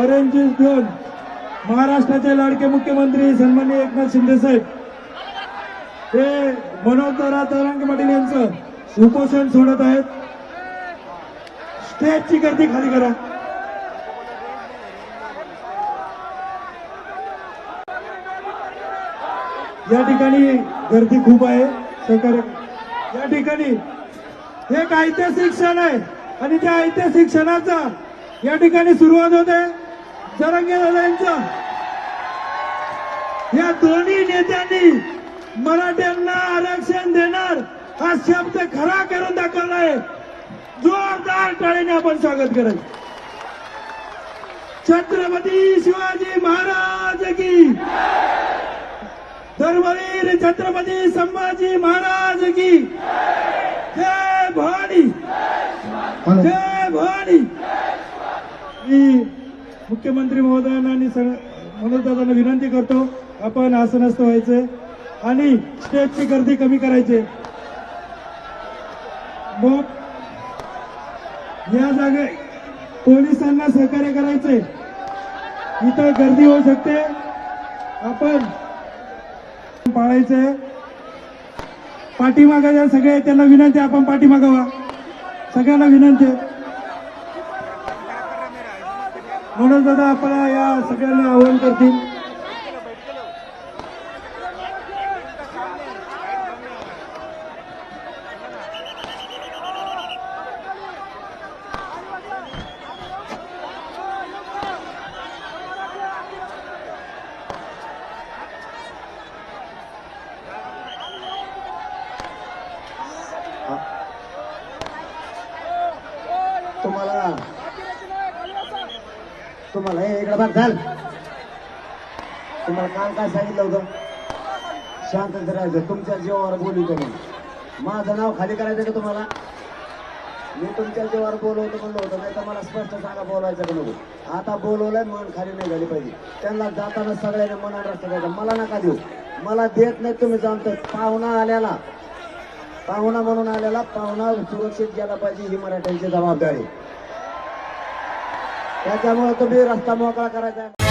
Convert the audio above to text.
Orange juice घेऊन महाराष्ट्राचे लाडके मुख्यमंत्री सन्माननीय एकनाथ शिंदे साहेब. हे मनोज दादा तरंग पाटील यांचं उपोषण सोडत आहेत. स्टेजची गर्दी खाली करा. या ठिकाणी गर्दी खूप आहे. सहकार्य या ठिकाणी हे एक ऐतिहासिक क्षण आहे आणि त्या ऐतिहासिक क्षणाचा या ठिकाणी सुरुवात होते. जरंगे या दोन्ही नेत्यांनी मराठ्यांना आरक्षण देणार हा शब्द खरा करून दाखवला आहे जोरदार टाळीने आपण स्वागत करायचं छत्रपती शिवाजी महाराज की धर्मवीर छत्रपती संभाजी महाराज की जय. भवानी. जय भवानी. मुख्यमंत्री महोदयांना आणि मनोजदादांना विनंती करतो आपण आसनस्थ व्हायचे आणि स्टेजची गर्दी कमी करायचे. मग या जागे पोलिसांना सहकार्य करायचे. इथं गर्दी होऊ शकते. आपण पाळायचे. पाठीमागा ज्या सगळे त्यांना विनंती आपण पाठीमागावा सगळ्यांना विनंती. आहे. म्हणून दादा आपल्याला या सगळ्यांना आवाहन करतील तुम्हाला तुम्हाला हे इकडे भाग झाल. तुम्हाला काम काय सांगितलं होतं? शांत राहायचं. तुमच्या जीवावर बोलू करून माझं नाव खाली करायचं का तुम्हाला? मी तुमच्या जीवावर बोलवतो म्हणलं होतं. नाही तर मला स्पष्ट सांगा बोलायचं का नको? आता बोलवलंय मन खाली नाही झाली पाहिजे. त्यांना जाताना सगळ्यांनी मनात रस्ता द्यायचा मला नका देऊ. मला देत नाही तुम्ही जाणतो पाहुणा आल्याला. पाहुणा म्हणून आलेला पाहुणा सुरक्षित गेला पाहिजे ही मराठ्यांची जबाबदारी त्याच्यामुळे तुम्ही रस्ता मोकळा करायचा आहे